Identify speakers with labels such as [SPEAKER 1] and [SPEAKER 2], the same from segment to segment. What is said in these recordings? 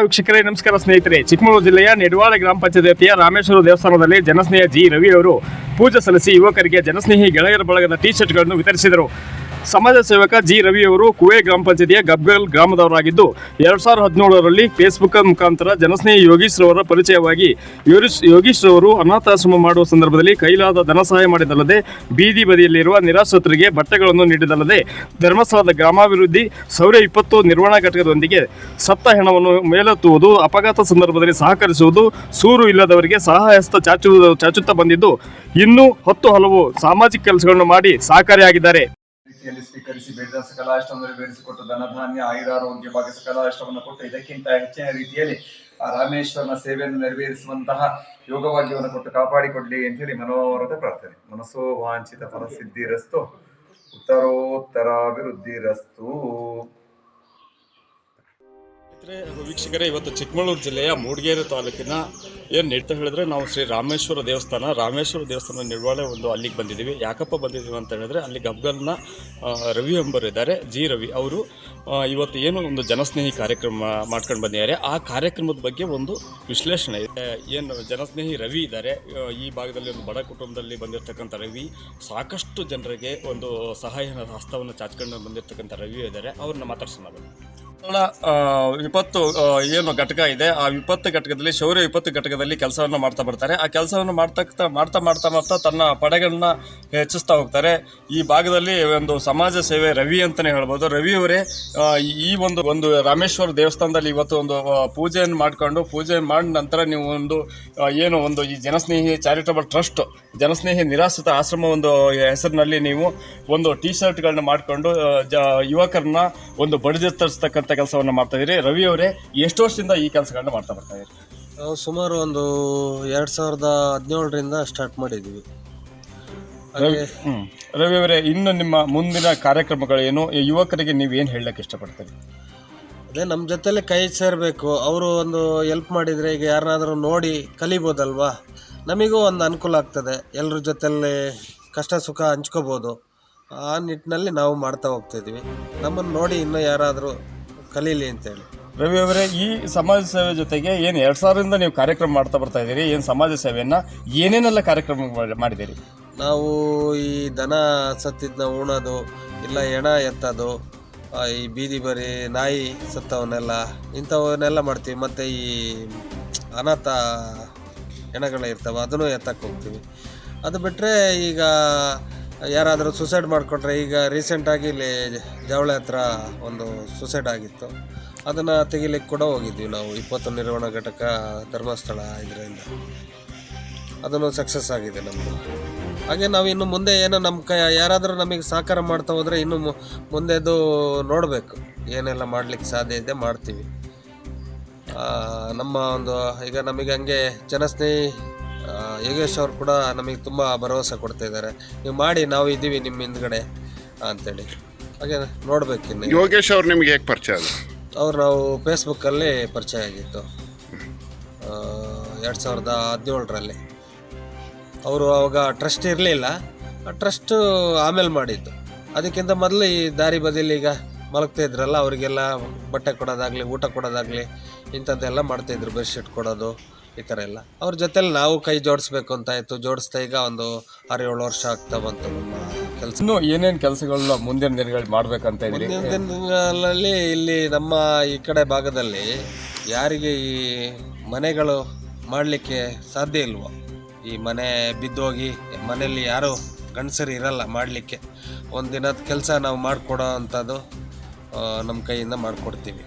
[SPEAKER 1] ವೀಕ್ಷಕರೇ, ನಮಸ್ಕಾರ ಸ್ನೇಹಿತರೆ. ಚಿಕ್ಕಮಗಳೂರು ಜಿಲ್ಲೆಯ ನೆಡವಾಡ ಗ್ರಾಮ ಪಂಚಾಯತಿಯ ರಾಮೇಶ್ವರ ದೇವಸ್ಥಾನದಲ್ಲಿ ಜನಸ್ನೇಹ ಜಿ ರವಿ ಅವರು ಪೂಜೆ ಸಲ್ಲಿಸಿ ಯುವಕರಿಗೆ ಜನಸ್ನೇಹಿ ಗೆಳೆಯರ ಬಳಗದ ಟಿ ಶರ್ಟ್ಗಳನ್ನು ವಿತರಿಸಿದರು. ಸಮಾಜ ಸೇವಕ ಜಿ ರವಿ ಅವರು ಕುವೆ ಗ್ರಾಮ ಪಂಚಾಯತಿಯ ಗಬ್ಗಲ್ ಗ್ರಾಮದವರಾಗಿದ್ದು, ಎರಡ್ ಸಾವಿರದ ಹದಿನೇಳರಲ್ಲಿ ಫೇಸ್ಬುಕ್ ಮುಖಾಂತರ ಜನಸ್ನೇಹಿ ಯೋಗೀಶ್ ರವರ ಪರಿಚಯವಾಗಿ ಯೋಗೀಶ್ ರವರು ಅನಾಥಾಶ್ರಮ ಮಾಡುವ ಸಂದರ್ಭದಲ್ಲಿ ಕೈಲಾದ ಧನ ಸಹಾಯ ಮಾಡಿದಲ್ಲದೆ ಬೀದಿ ಬದಿಯಲ್ಲಿರುವ ನಿರಾಶ್ರಿತರಿಗೆ ಬಟ್ಟೆಗಳನ್ನು ನೀಡಿದಲ್ಲದೆ ಧರ್ಮಸ್ಥಳದ ಗ್ರಾಮಾಭಿವೃದ್ಧಿ ಸೌರ ಇಪ್ಪತ್ತು ನಿರ್ವಹಣಾ ಘಟಕದೊಂದಿಗೆ ಸತ್ತ ಹೆಣವನ್ನು ಮೇಲೆತ್ತುವುದು, ಅಪಘಾತ ಸಂದರ್ಭದಲ್ಲಿ ಸಹಕರಿಸುವುದು, ಸೂರು ಇಲ್ಲದವರಿಗೆ ಸಹಾಯಸ್ತ ಚಾಚು ಚಾಚುತ್ತಾ ಬಂದಿದ್ದು, ಇನ್ನೂ ಹತ್ತು ಹಲವು ಸಾಮಾಜಿಕ ಕೆಲಸಗಳನ್ನು ಮಾಡಿ ಸಹಕಾರಿಯಾಗಿದ್ದಾರೆ.
[SPEAKER 2] ರೀತಿಯಲ್ಲಿ ಸ್ವೀಕರಿಸಿ ಬೇಡಿದ ಸಕಲ ಅಷ್ಟವನ್ನು ನೆರವೇರಿಸಿಕೊಟ್ಟು ಧನಧಾನ್ಯ, ಆಯುರಾರೋಗ್ಯ ಭಾಗ್ಯ ಸಕಲ ಅಷ್ಟವನ್ನು ಕೊಟ್ಟು ಇದಕ್ಕಿಂತ ಹೆಚ್ಚಿನ ರೀತಿಯಲ್ಲಿ ಆ ರಾಮೇಶ್ವರನ ಸೇವೆಯನ್ನು ನೆರವೇರಿಸುವಂತಹ ಯೋಗವಾಗ್ಯವನ್ನು ಕೊಟ್ಟು ಕಾಪಾಡಿಕೊಡ್ಲಿ ಅಂತ ಹೇಳಿ ಮನೋರಥ ಪ್ರಾರ್ಥನೆ. ಮನಸ್ಸೋ ವಾಂಛಿತ ಫಲಸಿದ್ಧಿರಸ್ತು, ಉತ್ತರೋತ್ತರಾಭಿವೃದ್ಧಿರಸ್ತು.
[SPEAKER 1] ಸ್ನೇಹಿತರೆ ವೀಕ್ಷಕರೇ, ಇವತ್ತು ಚಿಕ್ಕಮಗಳೂರು ಜಿಲ್ಲೆಯ ಮೂಡಿಗೆರೆ ತಾಲೂಕಿನ ಏನು ನೆಟ್ಟ ಹೇಳಿದ್ರೆ, ನಾವು ಶ್ರೀ ರಾಮೇಶ್ವರ ದೇವಸ್ಥಾನ ರಾಮೇಶ್ವರ ದೇವಸ್ಥಾನ ನಿರ್ವಹಣೆ ಒಂದು ಅಲ್ಲಿಗೆ ಬಂದಿದ್ದೀವಿ. ಯಾಕಪ್ಪ ಬಂದಿದ್ದೀವಿ ಅಂತ ಹೇಳಿದ್ರೆ, ಅಲ್ಲಿ ಗಬ್ಗಲ್ನ ರವಿ ಎಂಬರಿದ್ದಾರೆ ಜಿ ರವಿ ಅವರು ಇವತ್ತು ಏನು ಒಂದು ಜನಸ್ನೇಹಿ ಕಾರ್ಯಕ್ರಮ ಮಾಡ್ಕೊಂಡು ಬಂದಿದ್ದಾರೆ. ಆ ಕಾರ್ಯಕ್ರಮದ ಬಗ್ಗೆ ಒಂದು ವಿಶ್ಲೇಷಣೆ ಇದೆ. ಏನು ಜನಸ್ನೇಹಿ ರವಿ ಇದ್ದಾರೆ ಈ ಭಾಗದಲ್ಲಿ ಒಂದು ಬಡ ಕುಟುಂಬದಲ್ಲಿ ಬಂದಿರತಕ್ಕಂಥ ರವಿ, ಸಾಕಷ್ಟು ಜನರಿಗೆ ಒಂದು ಸಹಾಯ ಹಸ್ತವನ್ನು ಚಾಚ್ಕೊಂಡು ಬಂದಿರತಕ್ಕಂಥ ರವಿ ಇದ್ದಾರೆ. ಅವ್ರನ್ನ ಮಾತಾಡ್ಸೋಣ ಬನ್ನಿ. ವಿಪತ್ತು ಏನು ಘಟಕ ಇದೆ, ಆ ವಿಪತ್ತು ಘಟಕದಲ್ಲಿ, ಶೌರ್ಯ ವಿಪತ್ತು ಘಟಕದಲ್ಲಿ ಕೆಲಸವನ್ನು ಮಾಡ್ತಾ ಬರ್ತಾರೆ ಆ ಕೆಲಸವನ್ನು ಮಾಡ್ತಾ ಮಾಡ್ತಾ ಮಾಡ್ತಾ ಮಾಡ್ತಾ ತನ್ನ ಪಡೆಗಳನ್ನ ಹೆಚ್ಚಿಸ್ತಾ ಹೋಗ್ತಾರೆ ಈ ಭಾಗದಲ್ಲಿ ಒಂದು ಸಮಾಜ ಸೇವೆ ರವಿ ಅಂತಲೇ ಹೇಳ್ಬೋದು ರವಿ ಅವರೇ ಈ ಒಂದು ಒಂದು ರಾಮೇಶ್ವರ ದೇವಸ್ಥಾನದಲ್ಲಿ ಇವತ್ತು ಒಂದು ಪೂಜೆಯನ್ನು ಮಾಡಿಕೊಂಡು ಪೂಜೆ ಮಾಡಿದ ನಂತರ ನೀವು ಒಂದು ಏನು ಒಂದು ಈ ಜನಸ್ನೇಹಿ ಚಾರಿಟಬಲ್ ಟ್ರಸ್ಟ್, ಜನಸ್ನೇಹಿ ನಿರಾಶ್ರಿತ ಆಶ್ರಮ ಒಂದು ಹೆಸರಿನಲ್ಲಿ ನೀವು ಒಂದು ಟಿ ಶರ್ಟ್ಗಳನ್ನ ಮಾಡಿಕೊಂಡು ಜ, ಯುವಕರನ್ನ ಒಂದು ಬಡಿದೆತ್ತರಿಸ್ತಕ್ಕಂಥ ಕೆಲಸವನ್ನು ಮಾಡ್ತಾ ಇದ್ದೀರಿ. ರವಿ ಅವರೇ ಎಷ್ಟು ವರ್ಷದಿಂದ ಈ ಕೆಲಸಗಳನ್ನ ಮಾಡ್ತಾ ಬರ್ತಾ ಇದ್ದೀರಿ?
[SPEAKER 3] ನಾವು ಸುಮಾರು ಒಂದು ಎರಡು ಸಾವಿರದ ಹದಿನೇಳರಿಂದ ಸ್ಟಾರ್ಟ್ ಮಾಡಿದ್ದೀವಿ.
[SPEAKER 1] ರವಿ ಹ್ಮ್. ರವಿ ಅವರೇ ಇನ್ನು ನಿಮ್ಮ ಮುಂದಿನ ಕಾರ್ಯಕ್ರಮಗಳೇನು ಈ ಯುವಕರಿಗೆ ನೀವು ಏನು ಹೇಳಕ್ಕೆ ಇಷ್ಟಪಡ್ತೀರಿ?
[SPEAKER 3] ಅದೇ ನಮ್ಮ ಜೊತೆಲೆ ಕೈ ಸೇರಬೇಕು. ಅವರು ಒಂದು ಹೆಲ್ಪ್ ಮಾಡಿದರೆ ಈಗ ಯಾರನ್ನಾದರೂ ನೋಡಿ ಕಲಿಬೋದಲ್ವಾ? ನಮಗೂ ಒಂದು ಅನುಕೂಲ ಆಗ್ತದೆ. ಎಲ್ಲರ ಜೊತೆಲಿ ಕಷ್ಟ ಸುಖ ಹಂಚ್ಕೋಬೋದು. ಆ ನಿಟ್ಟಿನಲ್ಲಿ ನಾವು ಮಾಡ್ತಾ ಹೋಗ್ತಿದ್ವಿ ನಮ್ಮನ್ನು ನೋಡಿ ಇನ್ನೂ ಯಾರಾದರೂ ಕಲೀಲಿ ಅಂತೇಳಿ
[SPEAKER 1] ರವಿ ಅವರೇ ಈ ಸಮಾಜ ಸೇವೆ ಜೊತೆಗೆ ಏನು ಎರಡು ಸಾವಿರದಿಂದ ನೀವು ಕಾರ್ಯಕ್ರಮ ಮಾಡ್ತಾ ಬರ್ತಾ ಇದ್ದೀರಿ ಏನು ಸಮಾಜ ಸೇವೆಯನ್ನು ಏನೇನೆಲ್ಲ ಕಾರ್ಯಕ್ರಮ ಮಾಡಿ- ಮಾಡಿದ್ದೀರಿ?
[SPEAKER 3] ನಾವು ಈ ದನ ಸತ್ತಿದ್ದನ್ನ ಉಣೋದು ಇಲ್ಲ ಹೆಣ ಎತ್ತೋದು ಆ, ಈ ಬೀದಿ ಬರಿ ನಾಯಿ ಸತ್ತವನ್ನೆಲ್ಲ ಇಂಥವನ್ನೆಲ್ಲ ಮಾಡ್ತೀವಿ. ಮತ್ತು ಈ ಅನಾಥ ಹೆಣಗಳು ಇರ್ತವೆ ಅದನ್ನು ಎತ್ತಕ್ಕೆ ಹೋಗ್ತೀವಿ. ಅದು ಬಿಟ್ಟರೆ ಈಗ ಯಾರಾದರೂ ಸುಸೈಡ್ ಮಾಡಿಕೊಂಡ್ರೆ ಈಗ ರೀಸೆಂಟಾಗಿ ಇಲ್ಲಿ ಜವಳಿ ಹತ್ರ ಒಂದು ಸುಸೈಡ್ ಆಗಿತ್ತು. ಅದನ್ನು ತೆಗಿಲಿಕ್ಕೆ ಕೂಡ ಹೋಗಿದ್ವಿ ನಾವು. ಇಪ್ಪತ್ತು ನಿರ್ವಹಣಾ ಘಟಕ ಧರ್ಮಸ್ಥಳ ಇದರಿಂದ. ಅದನ್ನು ಸಕ್ಸಸ್ ಆಗಿದೆ ನಮ್ಮದು ಹಾಗೆ ನಾವು ಇನ್ನು ಮುಂದೆ ಏನೋ ನಮ್ಮ ಕೈ, ಯಾರಾದರೂ ನಮಗೆ ಸಹಕಾರ ಮಾಡ್ತಾ ಹೋದರೆ ಇನ್ನು ಮುಂದೆದು ನೋಡಬೇಕು. ಏನೆಲ್ಲ ಮಾಡಲಿಕ್ಕೆ ಸಾಧ್ಯ ಇದೆ ಮಾಡ್ತೀವಿ. ನಮ್ಮ ಒಂದು, ಈಗ ನಮಗೆ ಹಂಗೆ ಜನಸ್ನೇಹಿ ಯೋಗೇಶ್ ಅವರು ಕೂಡ ನಮಗೆ ತುಂಬ ಭರವಸೆ ಕೊಡ್ತಾ ಇದ್ದಾರೆ. ನೀವು ಮಾಡಿ ನಾವು ಇದ್ದೀವಿ ನಿಮ್ಮ ಹಿಂದ್ಗಡೆ ಅಂತೇಳಿ. ಹಾಗೆ ನೋಡ್ಬೇಕಿನ್ನು
[SPEAKER 4] ಯೋಗೇಶ್ ಅವ್ರು ನಿಮ್ಗೆ ಹೇಗೆ ಪರಿಚಯ ಅದು
[SPEAKER 3] ಅವ್ರು ನಾವು ಫೇಸ್ಬುಕ್ಕಲ್ಲಿ ಪರಿಚಯ ಆಗಿತ್ತು. ಎರಡು ಸಾವಿರದ ಹದಿನೇಳರಲ್ಲಿ. ಅವರು ಅವಾಗ ಟ್ರಸ್ಟ್ ಇರಲಿಲ್ಲ. ಆ ಟ್ರಸ್ಟು ಆಮೇಲೆ ಮಾಡಿದ್ದು. ಅದಕ್ಕಿಂತ ಮೊದಲು ಈ ದಾರಿ ಬದಿಲಿ ಈಗ ಮಲಗ್ತಾ ಇದ್ರಲ್ಲ ಅವರಿಗೆಲ್ಲ ಬಟ್ಟೆ ಕೊಡೋದಾಗಲಿ ಊಟ ಕೊಡೋದಾಗಲಿ ಇಂಥದ್ದೆಲ್ಲ ಮಾಡ್ತಾಯಿದ್ರು ಬೆಡ್ಶೀಟ್ ಕೊಡೋದು ಈ ಥರ ಎಲ್ಲ. ಅವ್ರ ಜೊತೆಲಿ ನಾವು ಕೈ ಜೋಡಿಸ್ಬೇಕು ಅಂತ ಆಯಿತು. ಜೋಡಿಸ್ತಾ ಈಗ ಒಂದು ಆರು ಏಳು ವರ್ಷ ಆಗ್ತಾ ಬಂತು ನಮ್ಮ ಕೆಲಸ.
[SPEAKER 1] ಇನ್ನು ಏನೇನು ಕೆಲಸಗಳನ್ನ ಮುಂದಿನ ದಿನಗಳಲ್ಲಿ ಮಾಡಬೇಕಂತ ಇದ್ದೀರಿ?
[SPEAKER 3] ಮುಂದಿನ ದಿನಗಳಲ್ಲಿ ಇಲ್ಲಿ ನಮ್ಮ ಈ ಕಡೆ ಭಾಗದಲ್ಲಿ ಯಾರಿಗೆ ಈ ಮನೆಗಳು ಮಾಡಲಿಕ್ಕೆ ಸಾಧ್ಯ ಇಲ್ವೋ ಈ ಮನೆ ಬಿದ್ದೋಗಿ ಮನೆಯಲ್ಲಿ ಯಾರು ಗಂಡಸರು ಇರಲ್ಲ ಮಾಡಲಿಕ್ಕೆ ಒಂದು ದಿನದ ಕೆಲಸ ನಾವು ಮಾಡಿಕೊಡೋ ಅಂಥದ್ದು ನಮ್ಮ ಕೈಯಿಂದ ಮಾಡಿಕೊಡ್ತೀವಿ.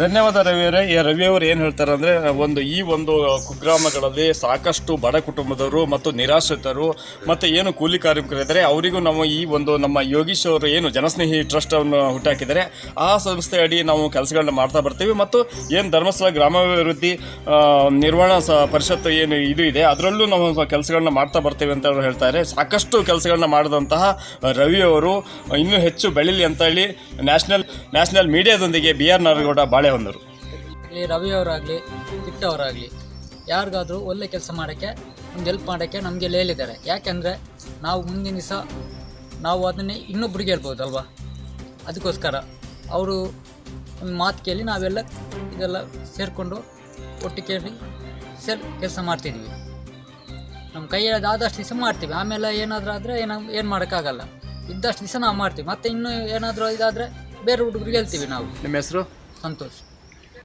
[SPEAKER 1] ಧನ್ಯವಾದ ರವಿ ಅವರೇ ಈ ರವಿ ಅವರು ಏನು ಹೇಳ್ತಾರೆ ಅಂದರೆ ಒಂದು ಈ ಒಂದು ಕುಗ್ರಾಮಗಳಲ್ಲಿ ಸಾಕಷ್ಟು ಬಡ ಕುಟುಂಬದವರು ಮತ್ತು ನಿರಾಶ್ರಿತರು ಮತ್ತು ಏನು ಕೂಲಿ ಕಾರ್ಮಿಕರಿದ್ದಾರೆ, ಅವರಿಗೂ ನಾವು ಈ ಒಂದು ನಮ್ಮ ಯೋಗೀಶ್ ಅವರು ಏನು ಜನಸ್ನೇಹಿ ಟ್ರಸ್ಟನ್ನು ಹುಟ್ಟಾಕಿದ್ದಾರೆ. ಆ ಸಂಸ್ಥೆ ಅಡಿ ನಾವು ಕೆಲಸಗಳನ್ನ ಮಾಡ್ತಾ ಬರ್ತೀವಿ ಮತ್ತು ಏನು ಧರ್ಮಸ್ಥಳ ಗ್ರಾಮಾಭಿವೃದ್ಧಿ ನಿರ್ವಹಣಾ ಸ ಪರಿಷತ್ತು ಏನು ಇದು ಇದೆ, ಅದರಲ್ಲೂ ನಾವು ಕೆಲಸಗಳನ್ನ ಮಾಡ್ತಾ ಬರ್ತೀವಿ ಅಂತ ಅವರು ಹೇಳ್ತಾರೆ. ಸಾಕಷ್ಟು ಕೆಲಸಗಳನ್ನ ಮಾಡಿದಂತಹ ರವಿ ಅವರು ಇನ್ನೂ ಹೆಚ್ಚು ಬೆಳೀಲಿ ಅಂತ ಹೇಳಿ, ನ್ಯಾಷನಲ್ ನ್ಯಾಷನಲ್ ಮೀಡಿಯಾದೊಂದಿಗೆ ಬಿ ಆರ್ ನಾರಗೌಡ ಬಾಳೆಹೊನ್ನೂರು
[SPEAKER 5] ಹೊಂದರು ರವಿ ಅವರಾಗಲಿ ಯಾರಿಗಾದರೂ ಒಳ್ಳೆ ಕೆಲಸ ಮಾಡೋಕ್ಕೆ ಒಂದು ಹೆಲ್ಪ್ ಮಾಡೋಕ್ಕೆ ನಮಗೆ ಹೇಳಿದ್ದಾರೆ. ಯಾಕೆಂದರೆ ನಾವು ಮುಂದಿನ ದಿವಸ ನಾವು ಅದನ್ನೇ ಇನ್ನೊಬ್ರಿಗೆ ಹೇಳ್ಬೋದಲ್ವಾ? ಅದಕ್ಕೋಸ್ಕರ ಅವರು ಒಂದು ಮಾತು ಕೇಳಿ ನಾವೆಲ್ಲ ಇದೆಲ್ಲ ಸೇರಿಕೊಂಡು ಒಟ್ಟು ಕೇಳಿ ಸೇರಿ ಕೆಲಸ ಮಾಡ್ತಿದ್ದೀವಿ. ನಮ್ಮ ಕೈಯಲ್ಲಿ ಆದಷ್ಟು ದಿವಸ ಮಾಡ್ತೀವಿ. ಆಮೇಲೆ ಏನಾದರೂ ಆದರೆ ಏನೋ ಏನು ಮಾಡೋಕ್ಕಾಗಲ್ಲ. ಇದ್ದಷ್ಟು ದಿವಸ ನಾವು ಮಾಡ್ತೀವಿ. ಮತ್ತು ಇನ್ನೂ ಏನಾದರೂ ಇದಾದರೆ ಬೇರೆ ಹುಡುಗರಿಗೆ ಹೇಳ್ತೀವಿ ನಾವು.
[SPEAKER 6] ನಿಮ್ಮ ಹೆಸರು?
[SPEAKER 5] Santos.